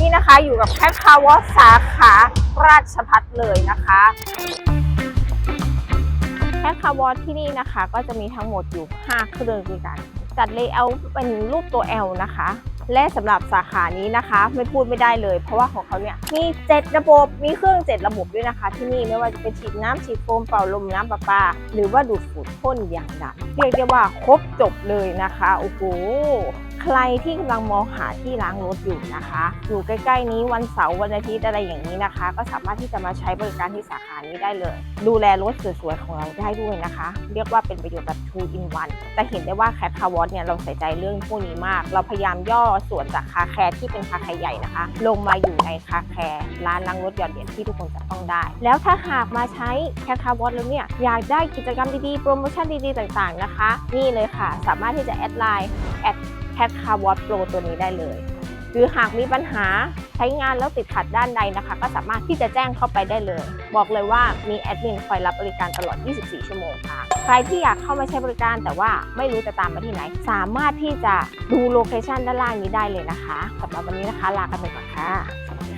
นี่นะคะอยู่กับแคทคาวอสาขาราชพัฒเลยนะคะแคทคาวอที่นี่นะคะ ก็จะมีทั้งหมดอยู่ 5 เครื่องด้วยกัน จัดเลเยอร์เป็นรูปตัว L นะคะ และสำหรับสาขานี้นะคะ ไม่พูดไม่ได้เลย เพราะว่าของเขาเนี่ยมี 7 ระบบมีเครื่อง 7 ระบบด้วยนะคะ ที่นี่ไม่ว่าจะเป็นฉีดน้ำฉีดโฟมเป่าลมน้ำประปา หรือว่าดูดฝุ่นพ่นอย่างดังเรียกได้ว่าครบจบเลยนะคะโอ้โหใครที่กำลังมองหาที่ล้างรถอยู่นะคะ อยู่ใกล้ ๆ นี้วันเสาร์วันอาทิตย์อะไรอย่างนี้นะคะ ก็สามารถที่จะมาใช้บริการที่สาขานี้ได้เลย ดูแลรถสวยๆของเราได้ด้วยนะคะ เรียกว่าเป็นประโยชน์แบบ2 in 1จะเห็นได้ว่าแคทคาวอสเนี่ยเราใส่ใจเรื่องพวกนี้มาก เราพยายามย่อส่วนจากคาแคร์ที่เป็นคาแคร์ใหญ่นะคะ ลงมาอยู่ในคาแคร์ร้านล้างรถหยอดเหรียญที่ทุกคนจะต้องได้ แล้วถ้าหากมาใช้แคทคาร์วอตแล้วเนี่ยอยากได้กิจกรรมดีๆ โปรโมชั่นดีๆ ต่างๆนะคะ นี่เลยค่ะ สามารถที่จะแอดไลน์แอดแคทคาร์วอตโปรตัวนี้ได้เลย หรือหากมีปัญหา ใช้งานแล้วติดขัดด้านใดนะคะ ก็สามารถที่จะแจ้งเข้าไปได้เลย บอกเลยว่ามีแอดมินคอยรับบริการตลอด 24 ชั่วโมงค่ะ ใครที่อยากเข้ามาใช้บริการแต่ว่าไม่รู้จะตามมาที่ไหน สามารถที่จะดูโลเคชันด้านล่างนี้ได้เลยนะคะสำหรับวันนี้นะคะลากันไปก่อนค่ะสวัสดีค่ะ